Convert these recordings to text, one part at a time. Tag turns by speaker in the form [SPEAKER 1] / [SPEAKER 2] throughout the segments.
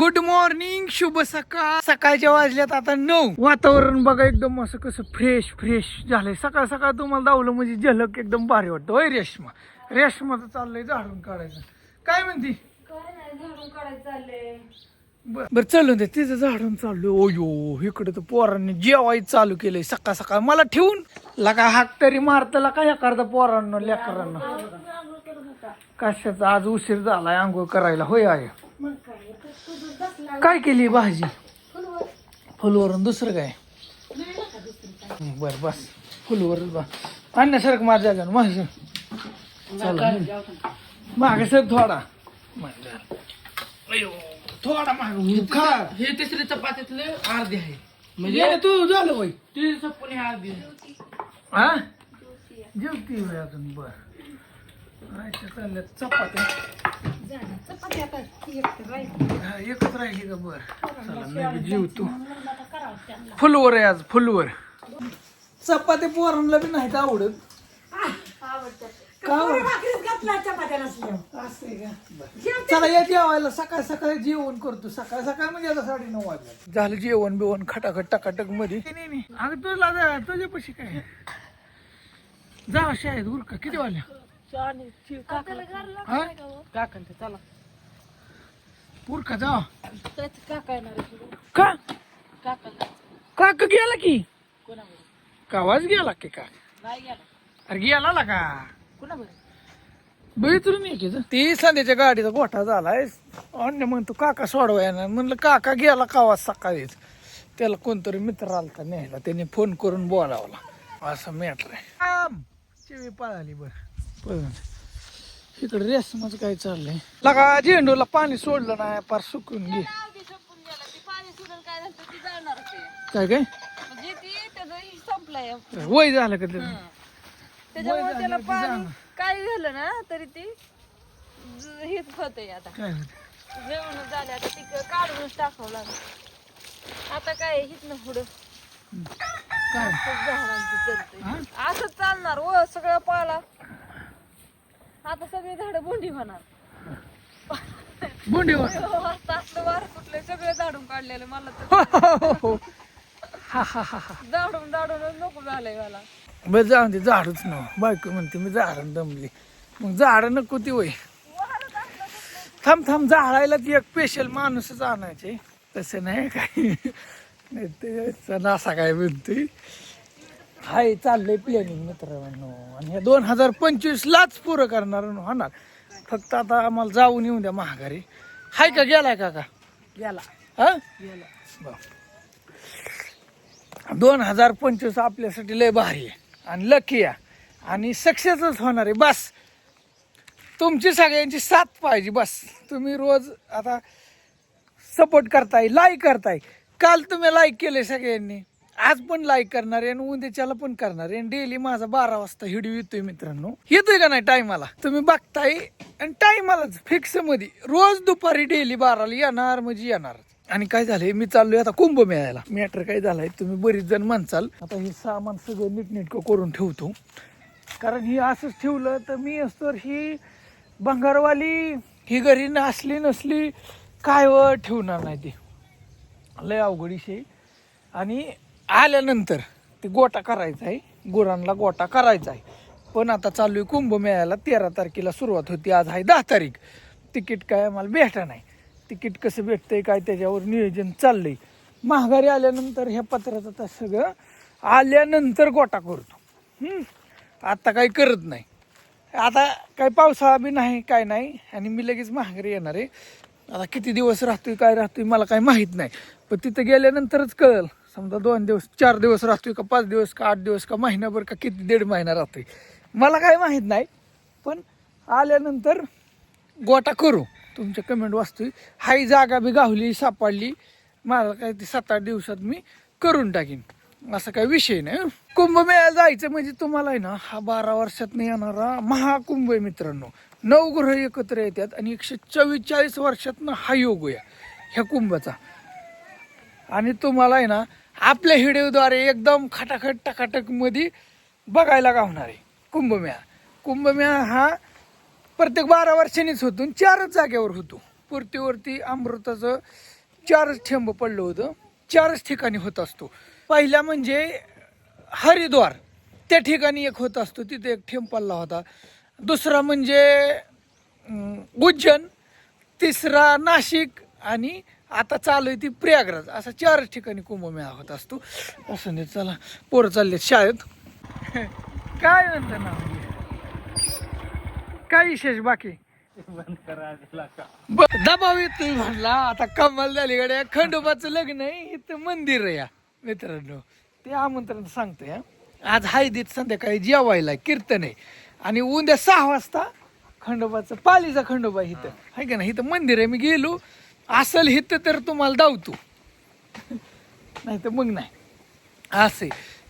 [SPEAKER 1] Good morning शुभ सकाळ. सकाळच्या वाजल्यात आता नऊ. वातावरण बघा एकदम असं कसं फ्रेश फ्रेश झालंय. सकाळ सकाळ तुम्हाला दावलं म्हणजे झलक एकदम भारी वाटतं. होय रेशमा. रेशमाचं चाललंय झाडून काढायचं. काय म्हणती?
[SPEAKER 2] झाडून काढायचं चाललंय.
[SPEAKER 1] बर बर चालू दे. तिचं झाडून चाललो ओयो इकडे तर पोरांनी जेवाय चालू केलंय. सकाळ सकाळ. मला ठेवून. लका हाक तरी मारतला काय करता पोरांना लेकरांना. कशाचा? आज उशीर झालाय आंघोळ करायला. होय आहे
[SPEAKER 2] काय
[SPEAKER 1] केली भाजी?
[SPEAKER 2] फुलवर
[SPEAKER 1] फुलवरून दुसरं काय? बर बस. फुलवर बा आणण्यासारखं माझ्या जागा चला. मागे सर थोडा. मागे. थोडा मागे खा.
[SPEAKER 3] हे तिसरी चपातीतले अर्धे आहे.
[SPEAKER 1] म्हणजे तू झालं बाई
[SPEAKER 3] ती चप्पल हे अर्धी.
[SPEAKER 1] हा? जेवती होय अजून बर.
[SPEAKER 2] चपाती
[SPEAKER 1] हा, एकच राहिली का बर? चला
[SPEAKER 2] त्यांना
[SPEAKER 1] फुलवर आहे आज फुलवर. चपात्या पोरांना बी नाहीत आवडत. का आवडत? असं आहे का? बरं. चला या जेवायला. सकाळ सकाळी जेवण करतो. सकाळ सकाळ म्हणजे आता साडे नऊ वाजले. झालं जेवण बिवण खटाखट टकाटकमध्ये. नाही, नाही, नाही. अगं तुला जा तुझ्यापाशी काय? जा शाळेत उरका किती वाजल्या? हा?
[SPEAKER 3] काकांचं चला.
[SPEAKER 1] उरका जा.
[SPEAKER 2] त्याच काका येणार आहे.
[SPEAKER 1] का? काक गेला की?
[SPEAKER 3] कोणाबरोबर?
[SPEAKER 1] कावाच गेला की का?
[SPEAKER 3] नाही गेला.
[SPEAKER 1] अरे गेला ला का?
[SPEAKER 3] कोणाबरोबर?
[SPEAKER 1] बघितलं नाही की ती संध्याच्या गाडीचा गोठा झालाय. अन्य म्हणतो काका सोडवा येणार. म्हणलं काका गेला कावाच सकाळीच त्याला कोणतरी मित्र आलता न्यायला त्याने फोन करून बोलावला. असं मॅटर आहे. चिवी पळाली बर. इकडे रेसमच काय चाललंय? लगा झेंडूला पाणी सोडलं नाही पार सुकून घे.
[SPEAKER 2] काय झालं ती जाणार होते
[SPEAKER 1] काय काय?
[SPEAKER 2] म्हणजे ती त्याचं ही संपलंय.
[SPEAKER 1] वय झालं का
[SPEAKER 2] त्याला. काय झालं ना तरी ती हेच होतंय आता.
[SPEAKER 1] काय होतं?
[SPEAKER 2] जेवण झाले आता ती काढूनच टाकावं लागलं. आता काय हित ना पुढं.
[SPEAKER 1] काय? हा?
[SPEAKER 2] असंच चालणार व सगळं पाला. आता सगळी झाडं बोंडी होणार.
[SPEAKER 1] बोंडीवर
[SPEAKER 2] हो, आता असलं वार सगळं झाडून काढलेलं मला तर.
[SPEAKER 1] हा हा हा
[SPEAKER 2] झाडून झाडूनच नको झालंय मला.
[SPEAKER 1] बरं जाऊन ते झाडच ना बायको म्हणते मी झाडं दमली. मग झाडं नको ती वय थांब थांब झाडायला ती एक स्पेशल माणूसच आणायचे. तसं नाही काय नाही. ते असा काय म्हणतोय हाय चाललंय प्लॅनिंग मित्रांनो. आणि हे दोन हजार पंचवीस लाच पुरं करणार होणार. फक्त आता आम्हाला जाऊन येऊन द्या महागारी. हाय का गेलाय काका
[SPEAKER 3] गेला.
[SPEAKER 1] हा?
[SPEAKER 3] गेला.
[SPEAKER 1] बरं. दोन हजार पंचवीस आपल्यासाठी लय भारी आहे. आणि लकी आहे. आणि सक्सेसच होणार आहे. बस. तुमची सगळ्यांची साथ पाहिजे बस. तुम्ही रोज आता सपोर्ट करताय लाईक करताय. काल तुम्ही लाईक केले सगळ्यांनी. आज पण लाईक करणार आहे आणि उद्याच्याला पण करणार आहे. आणि डेली माझा बारा वाजता व्हिडिओ येतोय मित्रांनो. येतोय का नाही टायमाला तुम्ही बघताय. आणि टायमालाच फिक्समध्ये रोज दुपारी डेली बाराला येणार म्हणजे येणार. आणि काय झालंय? मी चाललोय आता कुंभ मेळायला मॅटर काय झालंय? तुम्ही बरीच जण म्हणचाल आता हे सामान सगळं नीटनेटकं करून ठेवतो. कारण ही असंच ठेवलं तर मी असतो ही भंगारवाली ही घरी नसली नसली काय व ठेवणार नाही ते. लय अवघड आणि आल्यानंतर ते गोटा करायचा आहे. गुरांना गोटा करायचा आहे. पण आता चालू आहे कुंभमेळ्याला तेरा तारखेला सुरुवात होती. आज आहे दहा तारीख. तिकीट काय आम्हाला भेटा नाही. तिकीट कसं भेटतंय काय त्याच्यावर नियोजन चाललंय. महागारी आल्यानंतर ह्या पत्राचं आता सगळं आल्यानंतर गोटा करतो. आता काही करत नाही. आता काही पावसाळा बी नाही काय नाही. आणि मी लगेच महागारी येणार आहे. आता किती दिवस राहतोय काय राहतोय मला काही माहीत नाही. पण तिथं गेल्यानंतरच कळल. समजा दोन दिवस चार दिवस राहतोय का पाच दिवस का आठ दिवस का महिनाभर का किती दीड महिना राहतोय? मला काय माहीत नाही पण आल्यानंतर गोटा करू. तुमच्या कमेंट वाचतोय हाई जागा बी गावली सापडली. मला काय ती सात आठ दिवसात मी करून टाकीन. असा काही विषय नाही कुंभमेळा जायचं म्हणजे तुम्हाला आहे ना हा बारा वर्षात येणारा महाकुंभ आहे मित्रांनो. नऊ ग्रह एकत्र येतात आणि एकशे चव्वेचाळीस वर्षातनं हा योग या ह्या कुंभाचा. आणि तुम्हाला आहे ना आपल्या व्हिडिओद्वारे एकदम खटाखट टकाटकमध्ये बघायला होणार आहे कुंभमेळा. कुंभमेळा हा प्रत्येक बारा वर्षांनीच होतो चारच जागेवर होतो. पुरतीवरती अमृताचं चारच ठेंब पडलं होतं. चारच ठिकाणी होत असतो. पहिला म्हणजे हरिद्वार. त्या ठिकाणी एक होत असतो तिथे एक ठेंब पडला होता. दुसरा म्हणजे उज्जैन तिसरा नाशिक आणि आता चालू आहे ती प्रयागराज. असा चारच ठिकाणी कुंभमेळा होत असतो. असं नाही चला. पोरं चालले शाळेत. काय म्हणतं ना काय विशेष बाकी? ब- दबाव येतोय म्हणला. आता कमाल झाली गड्या. खंडोबाचं लग्न आहे. इथं मंदिर आहे या मित्रांनो. ते आमंत्रण सांगतोय हा. आज हायदीत संध्याकाळी जेवायला आहे, कीर्तन आहे. आणि उद्या सहा वाजता खंडोबाचं पालीचा खंडोबा आहे इथं. आहे का नाही? इथं मंदिर आहे. मी गेलो. असल इथं तर तुम्हाला दावतो. नाही तर मग नाही. असे.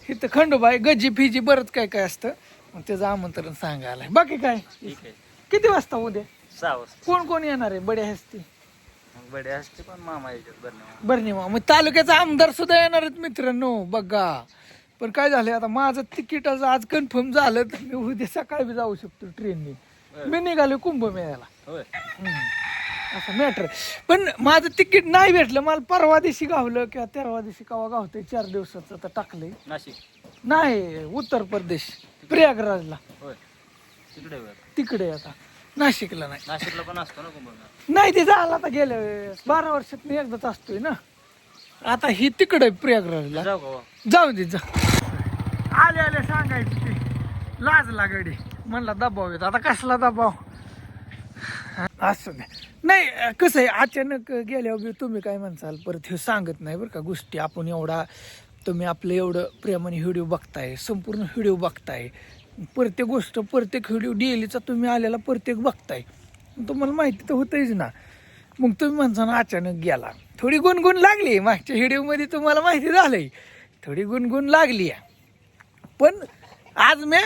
[SPEAKER 1] इथं खंडोबा आहे गज्जी फिजी बरंच काय काय असतं. मग त्याचं आमंत्रण सांगायला आहे. बाकी काय?
[SPEAKER 4] ठीक आहे.
[SPEAKER 1] किती वाजता उद्या?
[SPEAKER 4] सहा वाजता.
[SPEAKER 1] कोण कोण येणार आहे? बडे हस्ती.
[SPEAKER 4] मग बडे असते पण मामा याच्यात बरं
[SPEAKER 1] बरं नाही मग तालुक्याचा आमदार सुद्धा येणार आहेत मित्रांनो. बघा. पण काय झालंय आता? माझं तिकीट आज कन्फर्म झालं तर मी उद्या सकाळी बी जाऊ शकतो ट्रेनने मी निघालो कुंभमेळ्याला.
[SPEAKER 4] होय.
[SPEAKER 1] हम्म. असं मॅटर पण माझं तिकीट नाही भेटलं. मला परवा दिवशी गावलं किंवा तेरवा दिवशी कवा गावतंय? चार दिवसाचं तर टाकलंय.
[SPEAKER 4] नाशिक.
[SPEAKER 1] नाही उत्तर प्रदेश. प्रयागराजला.
[SPEAKER 4] होय. तिकडे बरं.
[SPEAKER 1] तिकडे आता. नाशिकला नाही.
[SPEAKER 4] नाशिकला पण असतो ना कुंभमेळा.
[SPEAKER 1] नाही ते झालं आता गेल्या वेळेस. बारा वर्षात मी एकदाच असतोय ना. आता ही तिकडे प्रयागराजला.
[SPEAKER 4] जाऊ का वा?
[SPEAKER 1] जाऊ दे जा. आले आले सांगायचं ते. लाजला गडी म्हणला दबाव येतो. आता कसला दबाव? असं नाही. नाही कसं आहे अचानक गेल्यावर बी तुम्ही काय म्हणसाल? परत हे सांगत नाही बरं का गोष्टी. आपण एवढा तुम्ही आपलं एवढं प्रेमाने व्हिडिओ बघताय संपूर्ण व्हिडिओ बघताय. प्रत्येक गोष्ट प्रत्येक व्हिडिओ डेलीचा तुम्ही आलेला प्रत्येक बघताय. तुम्हाला माहिती तर होतंच ना. मग तुम्ही म्हणता ना अचानक गेला. थोडी गुणगुण लागली. मागच्या व्हिडिओमध्ये तुम्हाला माहिती झालंय. थोडी गुणगुण लागली. आहे पण आज मी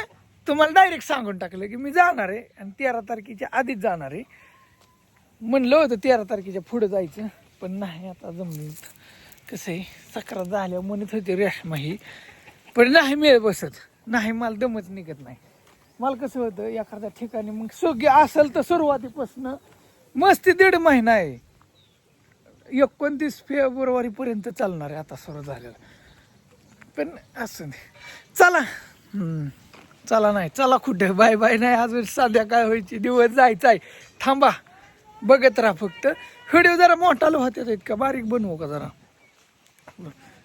[SPEAKER 1] तुम्हाला डायरेक्ट सांगून टाकलं की मी जाणार आहे आणि तेरा तारखेच्या आधीच जाणार आहे. म्हणलं होतं तेरा तारखेच्या पुढं जायचं पण नाही आता जमलं कसं आहे सक्रात झाल्यावर म्हणत होते रेशमा ही पण नाही मिळत बसत. नाही मला दमच निघत नाही. मला कसं होतं एखाद्या ठिकाणी मग सोगी असेल तर सुरुवातीपासून मस्ती दीड महिना आहे. एकोणतीस फेब्रुवारीपर्यंत चालणार आहे आता सुरू झालेलं. पण असं नाही. चला. चला नाही चला कुठे? बाय बाय नाही अजून संध्याकाळ व्हायची दिवस जायचा आहे. थांबा. बघत राहा फक्त. व्हिडिओ जरा मोठा होत्यात का बारीक बनवू का जरा?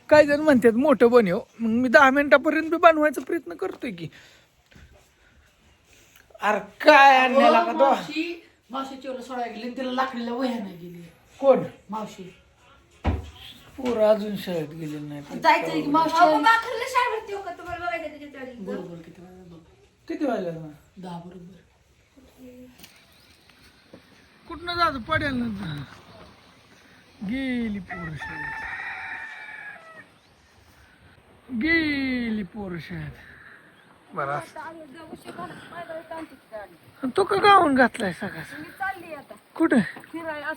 [SPEAKER 1] काही जण म्हणतात मोठं बनव. मग मी दहा मिनिटापर्यंत बी बनवायचा प्रयत्न करतोय की. अरे काय आणलेला का तो?
[SPEAKER 3] मावशी मावशीची ओला सोडायला गेली आणि तिला लाकडीला वह्या नाही गेली.
[SPEAKER 1] कोण?
[SPEAKER 3] मावशी.
[SPEAKER 1] पोरं अजून शाळेत गेले नाही
[SPEAKER 3] जायचं की मावशी?
[SPEAKER 5] अहो,
[SPEAKER 3] आली.
[SPEAKER 5] बाबा खाल्लं शाळेवरती हो का तुम्हाला बघायचं त्याच्या तळी
[SPEAKER 3] बरोबर किती वाजता बघ
[SPEAKER 1] किती वाजले
[SPEAKER 3] दहा बरोबर.
[SPEAKER 1] कुठनं जातो? पडेल ना गेली पोर शाळेत. गेली पोर शाळेत. बरं तो का गाऊन घातलाय सगळा
[SPEAKER 2] मी चालली आता.
[SPEAKER 1] कुठं?
[SPEAKER 2] फिरायला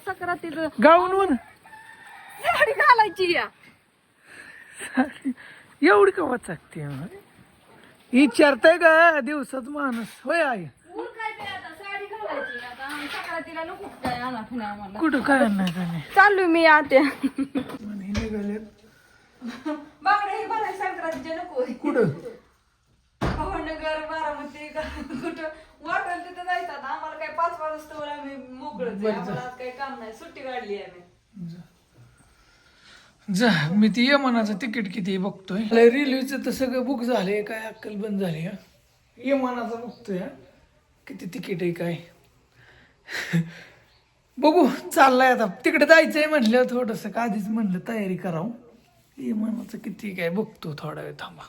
[SPEAKER 1] गाऊन
[SPEAKER 2] साडी घालायची या.
[SPEAKER 1] एवढी का वाचकते विचारताय का दिवसात माणूस. होय आहे
[SPEAKER 2] ऊन काय ते आता साडी घालायची आता आम्ही सक्रातीला नको काय आणा फिना आम्हाला
[SPEAKER 1] कुठं काय नाही
[SPEAKER 2] चालू मी आत्या हे संक्रांतीचे नको
[SPEAKER 1] कुठं?
[SPEAKER 2] बारामती का कुठं? वाटेल तिथं जायचं. आता आम्हाला काय पाच वाजता आम्ही मोकळच आहे. आम्हाला आज काही काम नाही. सुट्टी काढली आम्ही.
[SPEAKER 1] जा. मी ती यमानाचं तिकीट किती आहे बघतोय. रेल्वेचं तर सगळं बुक झाले काय अक्कल बंद झाली हा? यमानाचं बघतोय हा? किती तिकीट आहे काय? बघू चाललाय आता. तिकडे जायचंय म्हटलं थोडस. आधीच म्हणलं तयारी करावं. यमानाचं किती काय बघतो थोडा वेळ थांबा.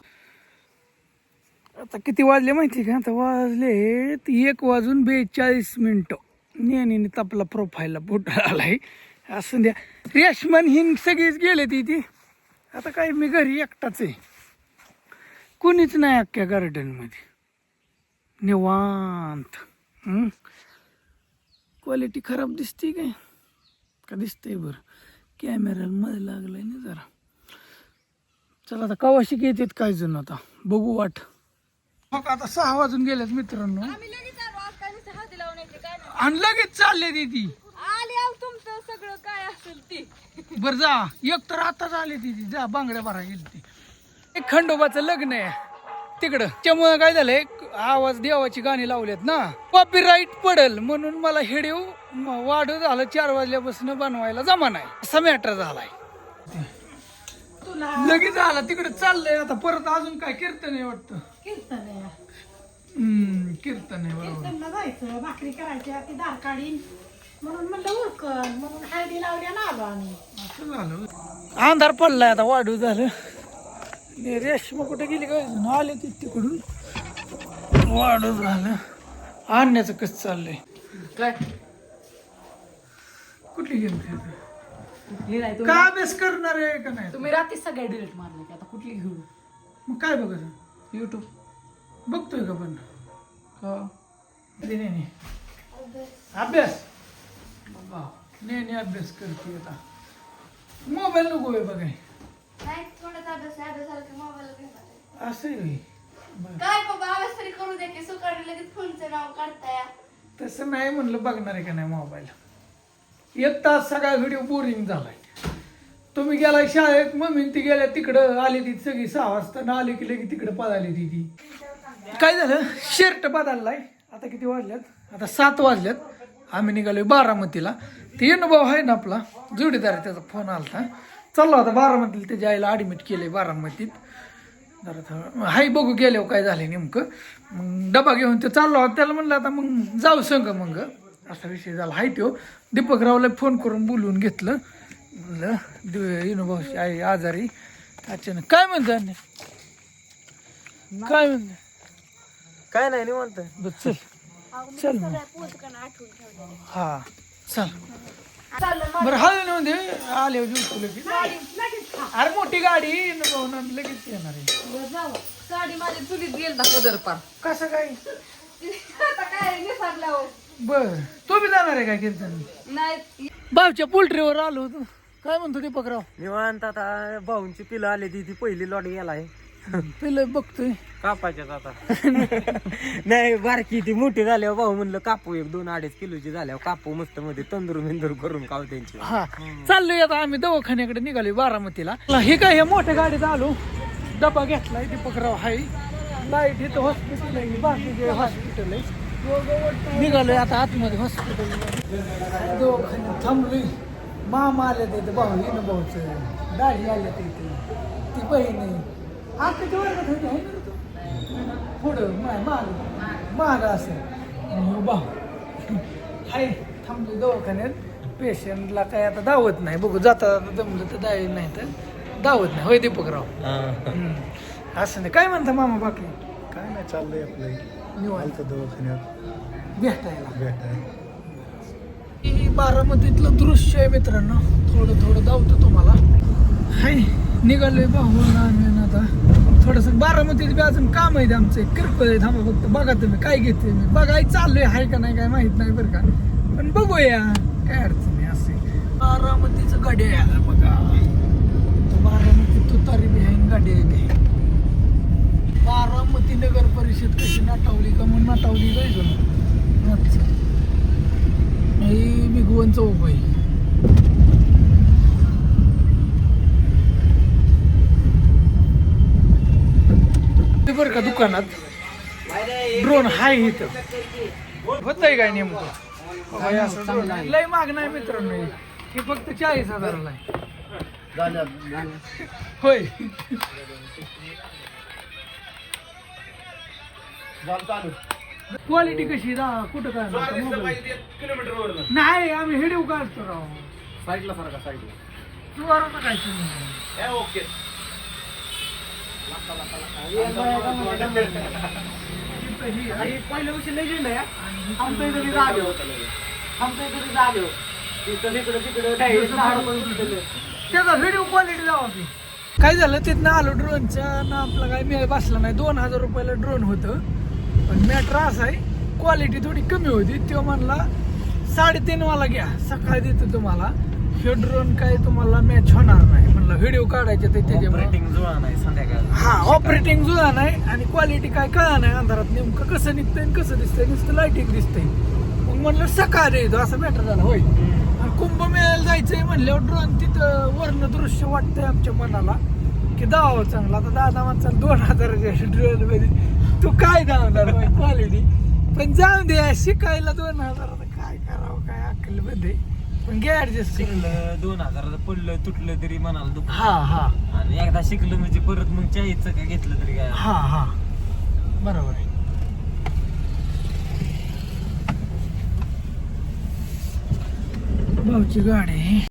[SPEAKER 1] आता किती वाजले माहिती का? आता वाजले एक वाजून बेचाळीस मिनटं. नेहमी आपला प्रोफाईलला फोटो आलाय. असं द्या. रेशमन हिन सगळीच गेले ती ती. आता काय मी घरी एकटाच आहे. कुणीच नाही अख्ख्या गार्डनमध्ये निवांत. क्वालिटी खराब दिसते काय? का दिसतंय बरं? कॅमेरा मध्ये लागलाय ना जरा. चला आता कवाशी येतात काय जण आता. बघू वाट. मग आता सहा वाजून गेलेत मित्रांनो.
[SPEAKER 2] येते
[SPEAKER 1] आणि लगेच चालले
[SPEAKER 2] जाऊ तुमचं सगळं काय असेल ती.
[SPEAKER 1] बर जा. एक तर आताच आली ती. जा बांगड्या भरा गेली ती. एक खंडोबाचं लग्न आहे. तिकडं. त्यामुळे काय झालंय? आवाज देवाची गाणी लावल्यात ना. कॉपीराईट पडल म्हणून मला हेडिओ वाढ झालं चार वाजल्यापासून बनवायला जमा नाही असा मॅटर झालाय. लगेच आला तिकडे चाललंय आता. परत अजून काय कीर्तन आहे वाटतं?
[SPEAKER 3] कीर्तन आहे.
[SPEAKER 1] हम्म, कीर्तन आहे बरोबर.
[SPEAKER 3] कीर्तनला जायचं भाकरी करायच्या ती दार काढीन. म्हणून म्हणलं उरकन म्हणून हळदी लावल्या आलो आम्ही.
[SPEAKER 1] असं झालं अंधार पडलाय आता वाढू झालं. आणि रेशमा कुठे गेली काय आले ती तिकडून. वाढू झालं. आणण्याचं कसं चाललंय?
[SPEAKER 3] काय?
[SPEAKER 1] कुठली गेम खेळते
[SPEAKER 3] कुठली नाही
[SPEAKER 1] का अभ्यास करणार आहे का नाही?
[SPEAKER 3] तुम्ही रात्री सगळे डिलीट मारले की आता कुठली घेऊ
[SPEAKER 1] मग काय बघायचं?
[SPEAKER 3] युट्यूब
[SPEAKER 1] बघतोय का पण?
[SPEAKER 3] हो
[SPEAKER 1] नाही नाही, नाही. अभ्यास? नाही नाही अभ्यास करते आता. मोबाईल नको आहे बघाय.
[SPEAKER 5] नाही थोडासा अभ्यास आहे अभ्यास झाला की मोबाईल घेणार
[SPEAKER 1] असं आहे होय. बरं.
[SPEAKER 5] काय बाबा अभ्यास तरी करू दे की सुकाळी लगेच फोनचं नाव काढताय.
[SPEAKER 1] तसं नाही म्हणलं बघणार आहे का नाही मोबाईल एक तास सगळा व्हिडिओ बोरिंग झालाय. तुम्ही गेलाय शाळेत मम्मी ती गेल्या तिकडं आली ती सगळी सहा वाजता ना आली की लगी तिकडं पळाली ती ती. काय झालं? शर्ट बदललाय. आता किती वाजल्यात? आता सात वाजल्यात. आम्ही निघालोय बारामतीला. ते अनुभव आहे ना आपला? जोडीदार आहे, त्याचा फोन आलता. चाललो आता बारामतीला त्याच्या आईला ॲडमिट केलंय बारामतीत. जरा हाय बघू गेल्यावर काय झालं नेमकं. मग डबा घेऊन ते चाललो त्याला म्हणलं आता मग जाऊ संग मग. असा विषय झाला. हाय तो दीपकरावला फोन करून बोलवून घेतलं. म्हणलं दि- विनोभाऊची आई आजारी. अचानक. काय म्हणतो? काय म्हणतो
[SPEAKER 4] काय नाही निवंत.
[SPEAKER 1] बरं, चल. चल हा. चल. बरं हळू नेऊन दे आले लगेच. अरे मोठी गाडी. लगेच येणार आहे.
[SPEAKER 2] साडी माझ्या चुलीत गेल ना पदर पार.
[SPEAKER 1] कसं काय?
[SPEAKER 2] आता काय निसारला हो.
[SPEAKER 1] बर. तो बी जाणार आहे काय कीर्तन?
[SPEAKER 2] नाही.
[SPEAKER 1] बावच्या पोल्ट्रीवर आलो होतो. काय म्हणतो दीपकराव?
[SPEAKER 4] निवांत आता भाऊंची पिलं आली ती ती पहिली लॉट गेलाय
[SPEAKER 1] पिलं बघतोय.
[SPEAKER 4] कापायच्यात आता. नाही बारकी ती मोठी झाल्यावर भाऊ म्हणलं कापू एक दोन अडीच किलोची झाल्यावर कापू मस्त मध्ये तंदूर बिंदूर करून खाऊ त्यांची.
[SPEAKER 1] हा चाललोय आता आम्ही दवाखान्याकडे निघालोय बारामतीला. हे काय ह्या मोठ्या गाडीत आलो. डबा घेतलाय दीपकराव हाय. लाइट इथं हॉस्पिटल आहे बाकीचे हॉस्पिटल आहे. निघालोय आता आतमध्ये हॉस्पिटल दवाखान्यात थांबलोय. मामा आले तिथे भाऊ येणं भाऊचं. दाढी आले तिथे ती बहीण आहे. आताच्या वर्गात होती आहे ना तू? मा- माग माग असं. आणि ह्यो थांबलो दवाखान्यात. पेशंटला काय आता दावत नाही. बघू जाता जाता जमलं तर दाय नाही तर दावत नाही. होय दीपकराव? हम्म. असं नाही. काय म्हणता मामा बाकी?
[SPEAKER 6] काय नाही चाललंय आपलं.
[SPEAKER 1] निवांत.
[SPEAKER 6] दवाखान्यात.
[SPEAKER 1] भेटायला.
[SPEAKER 6] भेटाय.
[SPEAKER 1] ही बारामतीतलं दृश्य आहे मित्रांनो. थोडं थोडं दावतो तुम्हाला. हाय. निघालोय भाऊ आम्ही आता. थोडस बारामतीत बी अजून काम आहे आमचं. एक किरकोळ आहे थांबा फक्त. बघा तुम्ही काय घेते मी. बघाय चाललोय हाय का नाही काय माहीत नाही बरं का. पण बघूया. काय अडचण नाही असे. बारामतीचं गाडी आहे बघा. बारामती तुतारी बी आहे गाडी आहे. बारामती नगर परिषद कशी नाटावली का म्हणून नाटावली जायचं ना ही भिगवण चौक आहे. ते बरं का दुकानात? ड्रोन हाय इथं. होत आहे काय नेमकं. लय माग नाही मित्रांनो हे. फक्त चाळीस हजाराला आहे. होय. क्वालिटी कशी रा कुठं काय? नाही आम्ही व्हिडिओ काढतो राव.
[SPEAKER 6] साईडला सारखा साईडला.
[SPEAKER 1] जोरानं काय
[SPEAKER 3] आणि पहिल्या वर्षी लेजेंड आहे आमच्या इथे बी झाले आमच्या इथे बी तिकडे
[SPEAKER 1] त्याचा व्हिडिओ क्वालिटी लावा काय झालं तिथनं आलो ड्रोनच्या ना आपला काय मेळ बसला नाही. दोन हजार रुपयाला ड्रोन होतं. पण मॅटर असं आहे क्वालिटी थोडी कमी होती. तो म्हणला साडेतीन वाला घ्या. सकाळी देतो तुम्हाला. हे ड्रोन काय तुम्हाला मॅच होणार नाही. म्हणलं व्हिडिओ काढायचे ते त्याच्यामुळे.
[SPEAKER 4] ऑपरेटिंग जुळा नाही संध्याकाळ.
[SPEAKER 1] हा ऑपरेटिंग जुळा नाही आणि क्वालिटी काय कळा नाही अंधारात. नेमकं कसं निघतंय आणि कसं दिसतंय? नुसतं लाईटिंग दिसतंय. मग म्हणलं सकाळ येतो असं मॅटर झालं होय. कुंभमेळ्याला जायचंय म्हणल्यावर ड्रोन तिथं वर्ण दृश्य वाटतंय आमच्या मनाला. की दावा चांगला. आता दादा म्हणचा दोन हजाराच्या ड्रोनमध्ये. तू काय धावणार क्वालिटी पण जाऊन दे शिकायला दोन हजाराचं काय करावं काय अक्कलमध्ये पण घे ऍडजस्ट
[SPEAKER 4] शिकलं दोन हजाराचं पडलं तुटलं तरी मनाला दुःख
[SPEAKER 1] हा हा.
[SPEAKER 4] आणि एकदा शिकलं म्हणजे परत मग चाळीसचं काय घेतलं तरी काय?
[SPEAKER 1] हा हा. बरोबर आहे. भाऊची गाडी. आहे